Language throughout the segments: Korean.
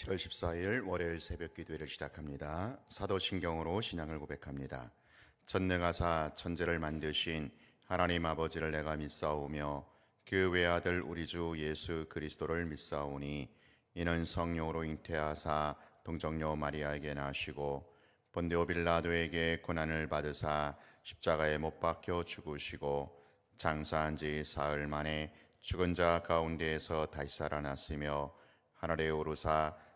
7월 14일 월요일 새벽 기도회를 시작합니다. 사도신경으로 신앙을 고백합니다. 전능하사 천재를 만드신 하나님 아버지를 내가 믿사오며 그 외아들 우리 주 예수 그리스도를 믿사오니 이는 성령으로 잉태하사 동정녀 마리아에게 나시고 본데오 빌라도에게 고난을 받으사 십자가에 못 박혀 죽으시고 장사한 지 사흘 만에 죽은 자 가운데에서 다시 살아났으며 하늘에 오르사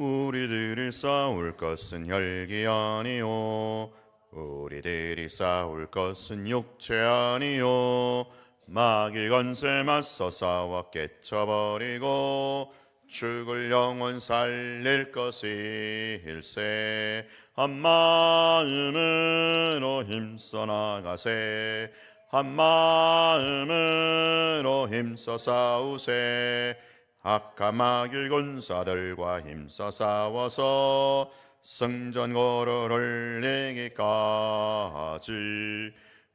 우리들이 싸울 것은 혈기 아니요. 우리들이 싸울 것은 육체 아니요. 마귀 건세 맞서 싸워 깨쳐버리고 죽을 영혼 살릴 것일세. 한 마음으로 힘써 나가세. 한 마음으로 힘써 싸우세 악한 마귀 군사들과 힘써 싸워서 승전고를 올리기까지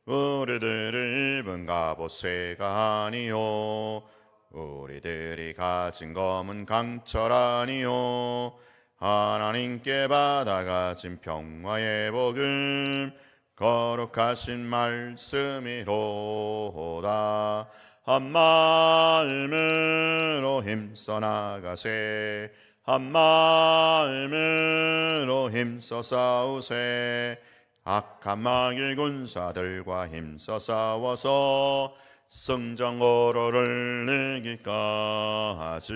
우리들이 입은 갑옷새가 아니요 우리들이 가진 검은 강철 아니요 하나님께 받아 가진 평화의 복음 거룩하신 말씀이로다 한 마음으로 힘써 나가세. 한 마음으로 힘써 싸우세. 악한 마귀 군사들과 힘써 싸워서 성정오로를 이기까지.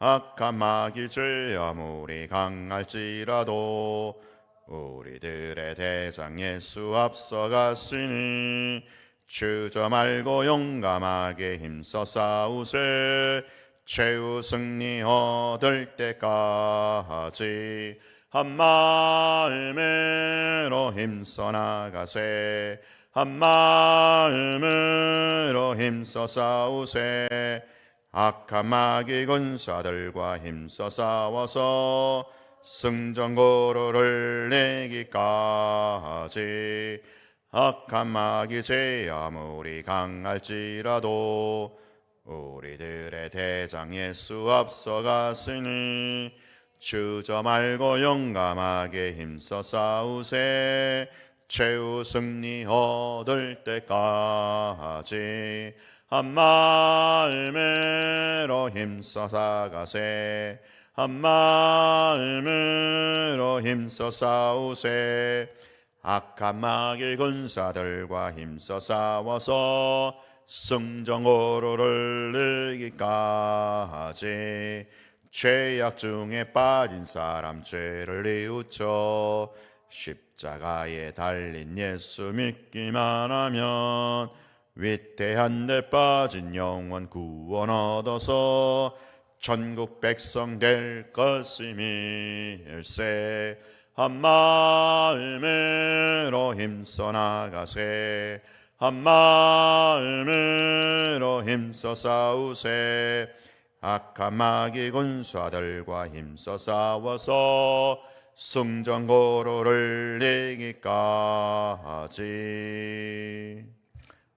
악한 마귀 죄 아무리 강할지라도 우리들의 대장 예수 앞서 갔으니 주저 말고 용감하게 힘써 싸우세 최후 승리 얻을 때까지 한 마음으로 힘써 나가세. 한 마음으로 힘써 싸우세. 악한 마귀 군사들과 힘써 싸워서 승전고로를 내기까지 악한 마귀 죄 아무리 강할지라도 우리들의 대장 예수 앞서갔으니 주저 말고 용감하게 힘써 싸우세. 최후 승리 얻을 때까지 한 마음으로 힘써 사가세. 한 마음으로 힘써 싸우세 악한 마귀 군사들과 힘써 싸워서 승정오로를 이기까지 죄악 중에 빠진 사람 죄를 뉘우쳐 십자가에 달린 예수 믿기만 하면 위태한 데 빠진 영원 구원 얻어서 전국 백성 될 것임일세 한 마음으로 힘써 나가세. 한 마음으로 힘써 싸우세. 악한 마귀 군사들과 힘써 싸워서 승전고로를 내기까지.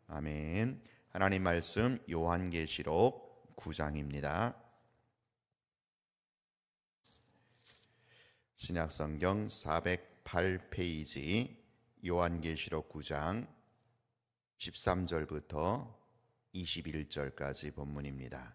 아멘. 하나님 말씀 요한계시록 9장입니다 신약성경 408페이지 요한계시록 9장 13절부터 21절까지 본문입니다.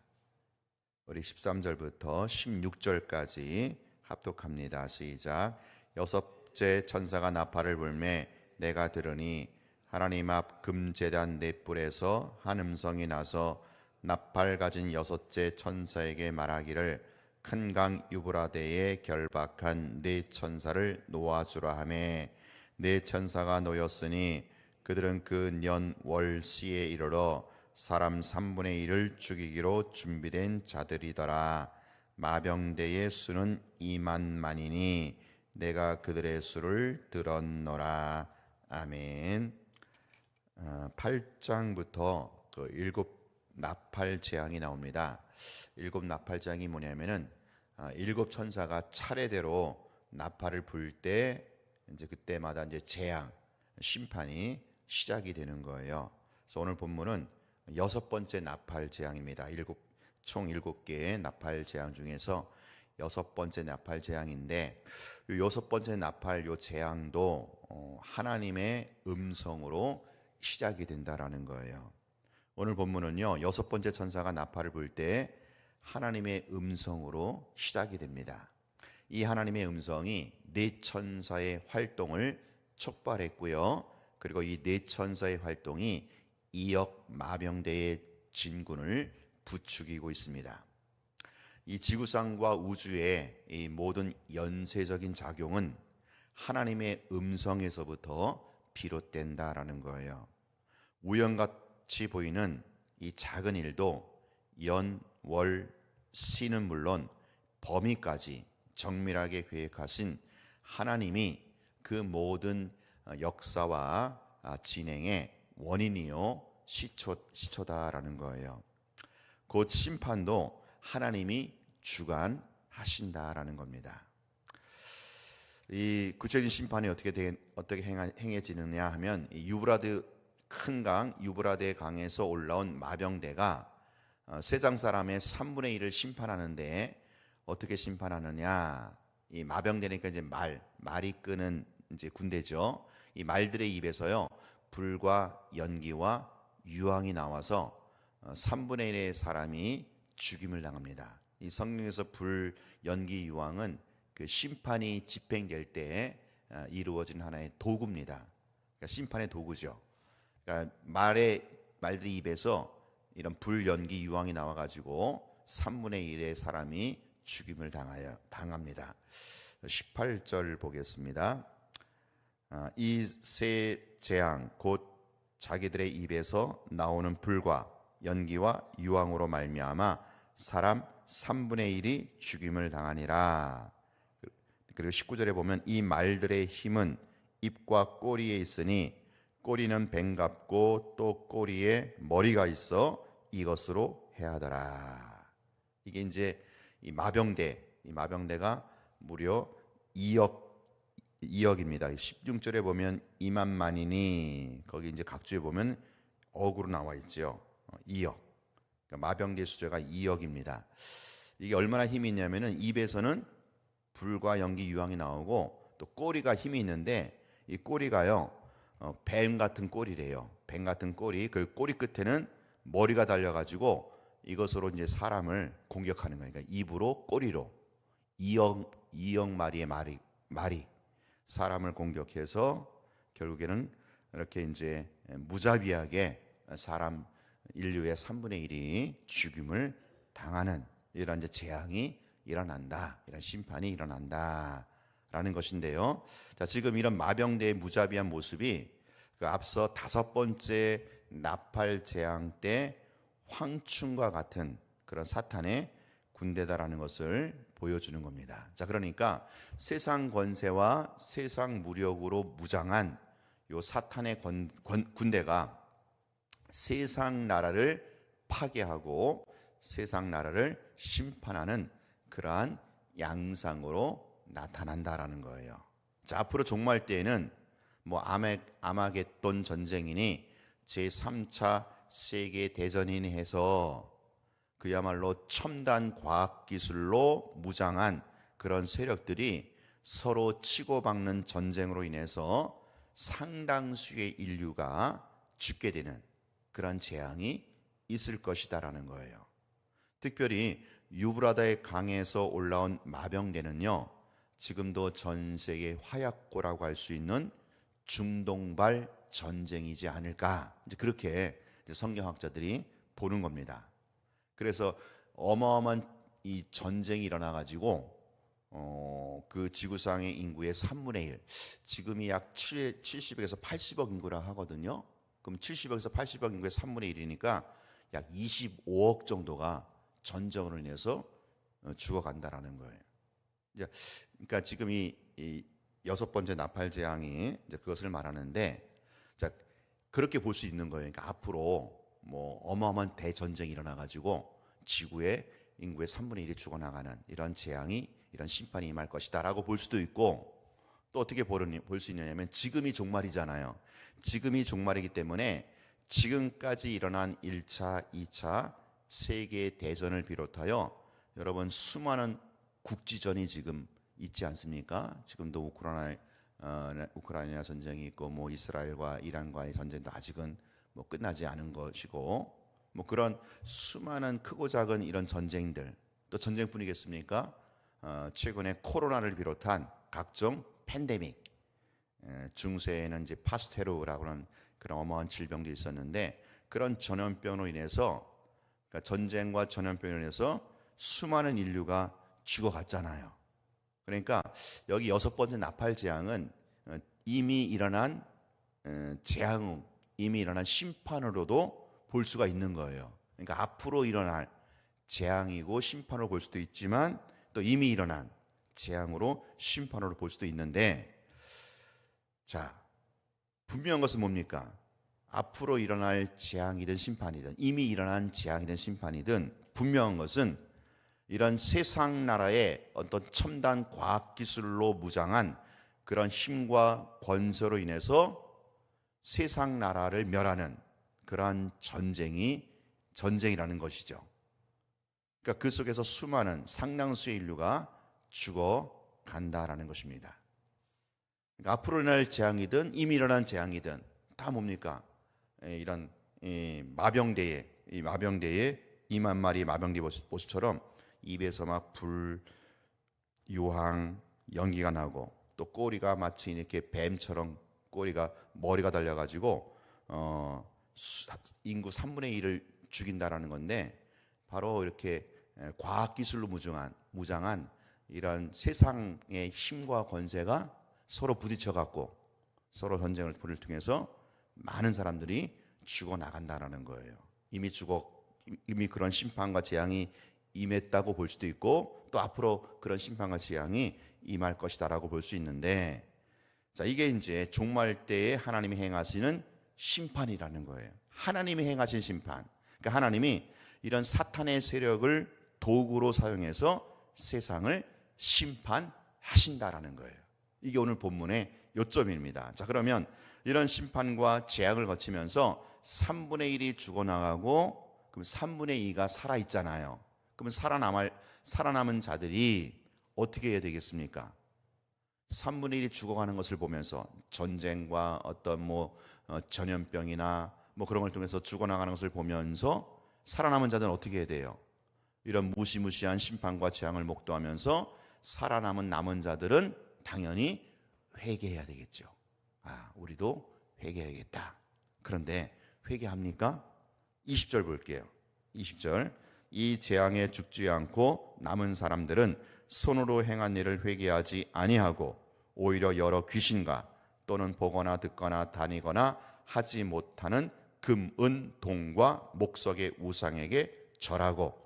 우리 13절부터 16절까지 합독합니다. 시작. 여섯째 천사가 나팔을 불매 내가 들으니 하나님 앞 금제단 넷불에서 한 음성이 나서 나팔 가진 여섯째 천사에게 말하기를 큰 강 유브라데에 결박한 네 천사를 놓아주라 하매 네 천사가 놓였으니 그들은 그 년 월 시에 이르러 사람 3분의 1을 죽이기로 준비된 자들이더라 마병대의 수는 2만만이니 내가 그들의 수를 들었노라. 아멘. 어, 8장부터 그 일곱 나팔 재앙이 나옵니다. 일곱 나팔 재앙이 뭐냐면은 아, 일곱 천사가 차례대로 나팔을 불 때 이제 그때마다 이제 재앙 심판이 시작이 되는 거예요. 그래서 오늘 본문은 여섯 번째 나팔 재앙입니다. 일곱 총 일곱 개의 나팔 재앙 중에서 여섯 번째 나팔 재앙인데 이 여섯 번째 나팔 요 재앙도 어, 하나님의 음성으로 시작이 된다라는 거예요. 오늘 본문은요 여섯 번째 천사가 나팔을 불 때 하나님의 음성으로 시작이 됩니다. 이 하나님의 음성이 네 천사의 활동을 촉발했고요. 그리고 이 네 천사의 활동이 이역 마병대의 진군을 부추기고 있습니다. 이 지구상과 우주의 이 모든 연쇄적인 작용은 하나님의 음성에서부터 비롯된다라는 거예요. 우연같이 보이는 이 작은 일도 연, 월, 시는 물론 범위까지 정밀하게 계획하신 하나님이 그 모든 역사와 진행의 원인이요 시초 시초다라는 거예요. 곧 심판도 하나님이 주관하신다라는 겁니다. 이 구체적인 심판이 어떻게 되, 어떻게 행해지느냐 하면 유브라드 큰 강 유브라데 강에서 올라온 마병대가 어, 세상 사람의 3분의 1을 심판하는데 어떻게 심판하느냐? 이 마병대니까 이제 말 말이 끄는 이제 군대죠. 이 말들의 입에서요 불과 연기와 유황이 나와서 3분의 어, 1의 사람이 죽임을 당합니다. 이 성경에서 불, 연기, 유황은 그 심판이 집행될 때 어, 이루어진 하나의 도구입니다. 그러니까 심판의 도구죠. 그러니까 말의 말들의 입에서 이런 불, 연기, 유황이 나와가지고 3분의 1의 사람이 죽임을 당하여 당합니다. 18절 보겠습니다. 아, 이세 재앙 곧 자기들의 입에서 나오는 불과 연기와 유황으로 말미암아 사람 3분의 1이 죽임을 당하니라. 그리고 19절에 보면 이 말들의 힘은 입과 꼬리에 있으니 꼬리는 뱀 같고 또 꼬리에 머리가 있어 이것으로 해하더라. 이게 이제 이 마병대, 이 마병대가 무려 2억 2억입니다. 16절에 보면 2만 만이니 거기 이제 각주에 보면 억으로 나와 있죠. 2억. 어, 그러니까 마병대 수제가 2억입니다. 이게 얼마나 힘이 있냐면은 입에서는 불과 연기 유황이 나오고 또 꼬리가 힘이 있는데 이 꼬리가요 어, 뱀 같은 꼬리래요. 뱀 같은 꼬리. 그 꼬리 끝에는 머리가 달려가지고 이것으로 이제 사람을 공격하는 거예요. 그러니까 입으로 꼬리로 2억 2억 마리의 말이 말이 사람을 공격해서 결국에는 이렇게 이제 무자비하게 사람 인류의 3분의 1이 죽임을 당하는 이런 이제 재앙이 일어난다. 이런 심판이 일어난다 라는 것인데요. 자, 지금 이런 마병대의 무자비한 모습이 그 앞서 다섯 번째 나팔 재앙 때 황충과 같은 그런 사탄의 군대다라는 것을 보여주는 겁니다. 자, 그러니까 세상 권세와 세상 무력으로 무장한 요 사탄의 권, 권, 군대가 세상 나라를 파괴하고 세상 나라를 심판하는 그러한 양상으로 나타난다라는 거예요. 자, 앞으로 종말 때에는 뭐 아메, 아마겟돈 전쟁이니 제3차 세계 대전이니 해서 그야말로 첨단 과학 기술로 무장한 그런 세력들이 서로 치고받는 전쟁으로 인해서 상당수의 인류가 죽게 되는 그런 재앙이 있을 것이다라는 거예요. 특별히 유브라다의 강에서 올라온 마병대는요. 지금도 전 세계 화약고라고 할 수 있는 중동발 전쟁이지 않을까. 이제 그렇게 성경학자들이 보는 겁니다. 그래서 어마어마한 이 전쟁이 일어나 가지고 어, 그 지구상의 인구의 3분의 1. 지금이 약 7, 70억에서 80억 인구라 하거든요. 그럼 70억에서 80억 인구의 3분의 1이니까 약 25억 정도가 전쟁으로 인해서 어, 죽어간다라는 거예요. 이제 그러니까 지금 이, 이 여섯 번째 나팔 재앙이 이제 그것을 말하는데 자 그렇게 볼 수 있는 거예요. 그러니까 앞으로 뭐 어마어마한 대전쟁이 일어나 가지고 지구의 인구의 3분의 1이 죽어나가는 이런 재앙이 이런 심판이 임할 것이다라고 볼 수도 있고 또 어떻게 볼 수 있느냐면 지금이 종말이잖아요. 지금이 종말이기 때문에 지금까지 일어난 1차, 2차 세계 대전을 비롯하여 여러분 수많은 국지전이 지금 있지 않습니까? 지금도 우크라이나 어, 우크라이나 전쟁이 있고 뭐 이스라엘과 이란과의 전쟁도 아직은 뭐 끝나지 않은 것이고 뭐 그런 수많은 크고 작은 이런 전쟁들 또 전쟁뿐이겠습니까? 어, 최근에 코로나를 비롯한 각종 팬데믹 에, 중세에는 이제 파스테르라고 하는 그런 어마어마한 질병도 있었는데 그런 전염병으로 인해서 그러니까 전쟁과 전염병으로 인해서 수많은 인류가 죽어갔잖아요. 그러니까 여기 여섯 번째 나팔 재앙은 어, 이미 일어난 어, 재앙, 이미 일어난 심판으로도 볼 수가 있는 거예요. 그러니까 앞으로 일어날 재앙이고 심판으로 볼 수도 있지만 또 이미 일어난 재앙으로 심판으로 볼 수도 있는데 자 분명한 것은 뭡니까? 앞으로 일어날 재앙이든 심판이든 이미 일어난 재앙이든 심판이든 분명한 것은 이런 세상 나라의 어떤 첨단 과학 기술로 무장한 그런 힘과 권세로 인해서 세상 나라를 멸하는 그러한 전쟁이 전쟁이라는 것이죠. 그러니까 그 속에서 수많은 상당수의 인류가 죽어 간다라는 것입니다. 그러니까 앞으로 일어날 재앙이든 이미 일어난 재앙이든 다 뭡니까? 에, 이런 이 마병대에 이 마병대에 2만 마리 마병대 모습처럼 입에서 막 불, 유황, 연기가 나고 또 꼬리가 마치 이렇게 뱀처럼 꼬리가 머리가 달려가지고 어, 수- 인구 3분의 1을 죽인다라는 건데 바로 이렇게 에, 과학 기술로 무장한 무장한 이런 세상의 힘과 권세가 서로 부딪혀 갖고 서로 전쟁을 벌을 통해서 많은 사람들이 죽어 나간다라는 거예요. 이미 죽어 이미 그런 심판과 재앙이 임했다고 볼 수도 있고 또 앞으로 그런 심판과 재앙이 임할 것이다라고 볼 수 있는데 자 이게 이제 종말 때에 하나님이 행하시는 심판이라는 거예요. 하나님이 행하신 심판. 그러니까 하나님이 이런 사탄의 세력을 도구로 사용해서 세상을 심판하신다라는 거예요. 이게 오늘 본문의 요점입니다. 자, 그러면 이런 심판과 재앙을 거치면서 3분의 1이 죽어나가고 그럼 3분의 2가 살아 있잖아요. 그러면 살아남을 살아남은 자들이 어떻게 해야 되겠습니까? 3분의 1이 죽어가는 것을 보면서 전쟁과 어떤 뭐 어, 전염병이나 뭐 그런 걸 통해서 죽어나가는 것을 보면서 살아남은 자들은 어떻게 해야 돼요? 이런 무시무시한 심판과 재앙을 목도하면서 살아남은 남은 자들은 당연히 회개해야 되겠죠. 아, 우리도 회개해야겠다. 그런데 회개합니까? 20절 볼게요. 20절. 이 재앙에 죽지 않고 남은 사람들은 손으로 행한 일을 회개하지 아니하고 오히려 여러 귀신과 또는 보거나 듣거나 다니거나 하지 못하는 금, 은, 동과 목석의 우상에게 절하고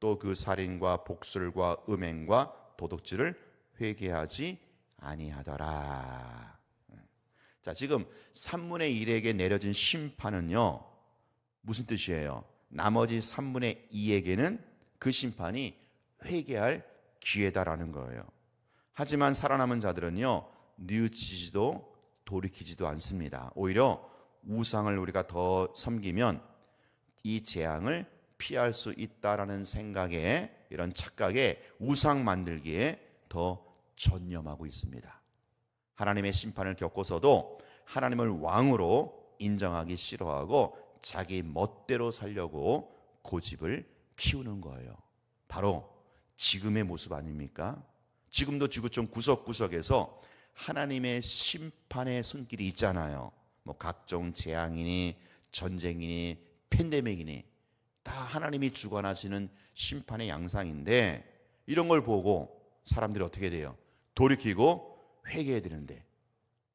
또 그 살인과 복술과 음행과 도둑질을 회개하지 아니하더라. 자, 지금 3분의 1에게 내려진 심판은요. 무슨 뜻이에요? 나머지 3분의 2에게는 그 심판이 회개할 기회다라는 거예요. 하지만 살아남은 자들은요. 뉘우치지도 돌이키지도 않습니다. 오히려 우상을 우리가 더 섬기면 이 재앙을 피할 수 있다라는 생각에 이런 착각에 우상 만들기에 더 전념하고 있습니다. 하나님의 심판을 겪고서도 하나님을 왕으로 인정하기 싫어하고 자기 멋대로 살려고 고집을 피우는 거예요. 바로 지금의 모습 아닙니까? 지금도 지구촌 구석구석에서 하나님의 심판의 손길이 있잖아요. 뭐 각종 재앙이니 전쟁이니 팬데믹이니 다 하나님이 주관하시는 심판의 양상인데 이런 걸 보고 사람들이 어떻게 돼요? 돌이키고 회개해야 되는데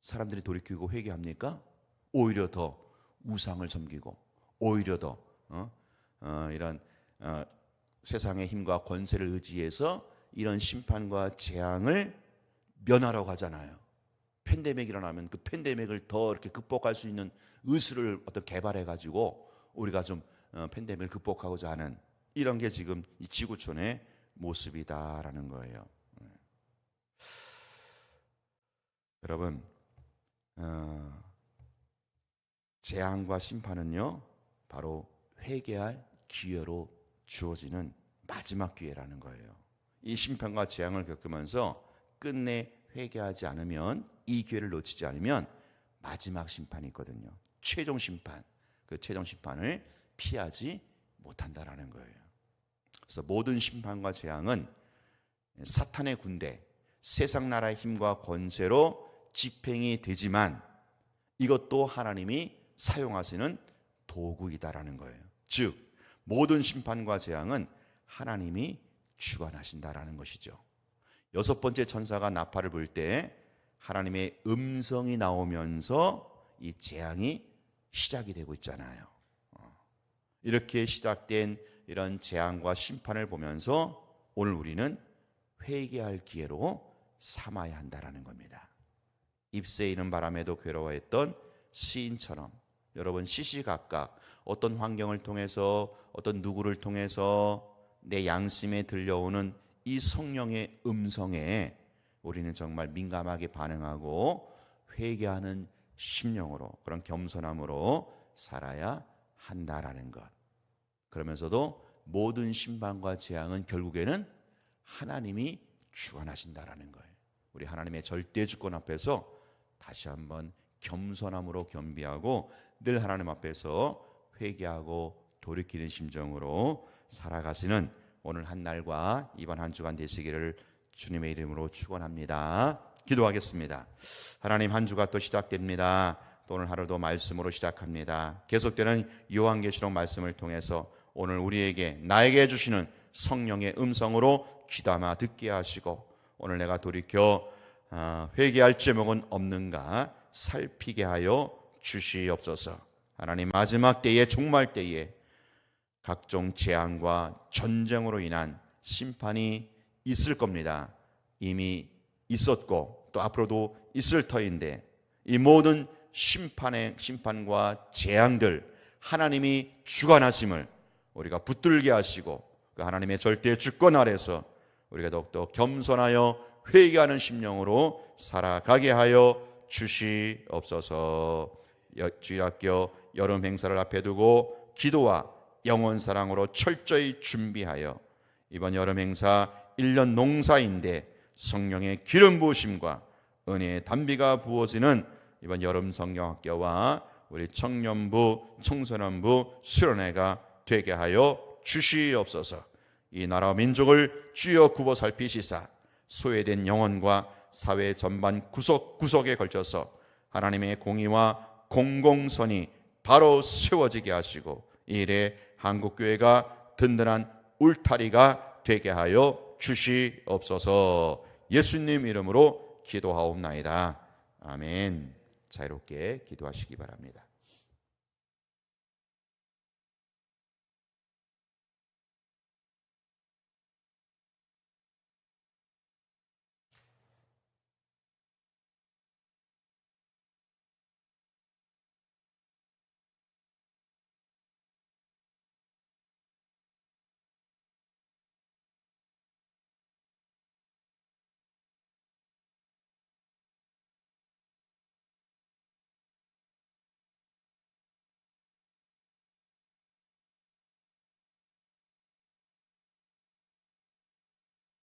사람들이 돌이키고 회개합니까? 오히려 더 우상을 섬기고 오히려 더 어? 어, 이런 어, 세상의 힘과 권세를 의지해서 이런 심판과 재앙을 면하라고 하잖아요. 팬데믹 일어나면 그 팬데믹을 더 이렇게 극복할 수 있는 의술을 어떤 개발해 가지고 우리가 좀 어, 팬데믹을 극복하고자 하는 이런 게 지금 이 지구촌의 모습이다라는 거예요. 네. 여러분, 어, 재앙과 심판은요, 바로 회개할 기회로 주어지는 마지막 기회라는 거예요. 이 심판과 재앙을 겪으면서 끝내 회개하지 않으면 이 기회를 놓치지 않으면 마지막 심판이 있거든요. 최종 심판. 그 최종 심판을 피하지 못한다라는 거예요. 그래서 모든 심판과 재앙은 사탄의 군대, 세상 나라의 힘과 권세로 집행이 되지만 이것도 하나님이 사용하시는 도구이다라는 거예요. 즉 모든 심판과 재앙은 하나님이 주관하신다라는 것이죠. 여섯 번째 천사가 나팔을 불 때 하나님의 음성이 나오면서 이 재앙이 시작이 되고 있잖아요. 어. 이렇게 시작된 이런 재앙과 심판을 보면서 오늘 우리는 회개할 기회로 삼아야 한다라는 겁니다. 입새 이는 바람에도 괴로워했던 시인처럼 여러분 시시각각 어떤 환경을 통해서 어떤 누구를 통해서 내 양심에 들려오는 이 성령의 음성에 우리는 정말 민감하게 반응하고 회개하는 심령으로 그런 겸손함으로 살아야 한다라는 것. 그러면서도 모든 신방과 재앙은 결국에는 하나님이 주관하신다라는 거예요. 우리 하나님의 절대 주권 앞에서 다시 한번 겸손함으로 겸비하고 늘 하나님 앞에서 회개하고 돌이키는 심정으로 살아가시는 오늘 한 날과 이번 한 주간 되시기를 주님의 이름으로 축원합니다. 기도하겠습니다. 하나님 한 주가 또 시작됩니다. 또 오늘 하루도 말씀으로 시작합니다. 계속되는 요한계시록 말씀을 통해서 오늘 우리에게 나에게 주시는 성령의 음성으로 귀담아 듣게 하시고 오늘 내가 돌이켜 아, 회개할 제목은 없는가 살피게 하여 주시옵소서. 하나님 마지막 때에 종말 때에 각종 재앙과 전쟁으로 인한 심판이 있을 겁니다. 이미 있었고 또 앞으로도 있을 터인데 이 모든 심판의 심판과 재앙들 하나님이 주관하심을 우리가 붙들게 하시고 그 하나님의 절대 주권 아래서 우리가 더욱더 겸손하여 회개하는 심령으로 살아가게 하여 주시옵소서. 주일학교 여름 행사를 앞에 두고 기도와 영원 사랑으로 철저히 준비하여 이번 여름 행사 1년 농사인데 성령의 기름 부으심과 은혜의 단비가 부어지는 이번 여름 성경학교와 우리 청년부, 청소년부 수련회가 되게 하여 주시옵소서. 이 나라 민족을 주여 굽어 살피시사 소외된 영혼과 사회 전반 구석구석에 걸쳐서 하나님의 공의와 공공선이 바로 세워지게 하시고 이래 한국교회가 든든한 울타리가 되게 하여 주시옵소서 예수님 이름으로 기도하옵나이다. 아멘. 자유롭게 기도하시기 바랍니다.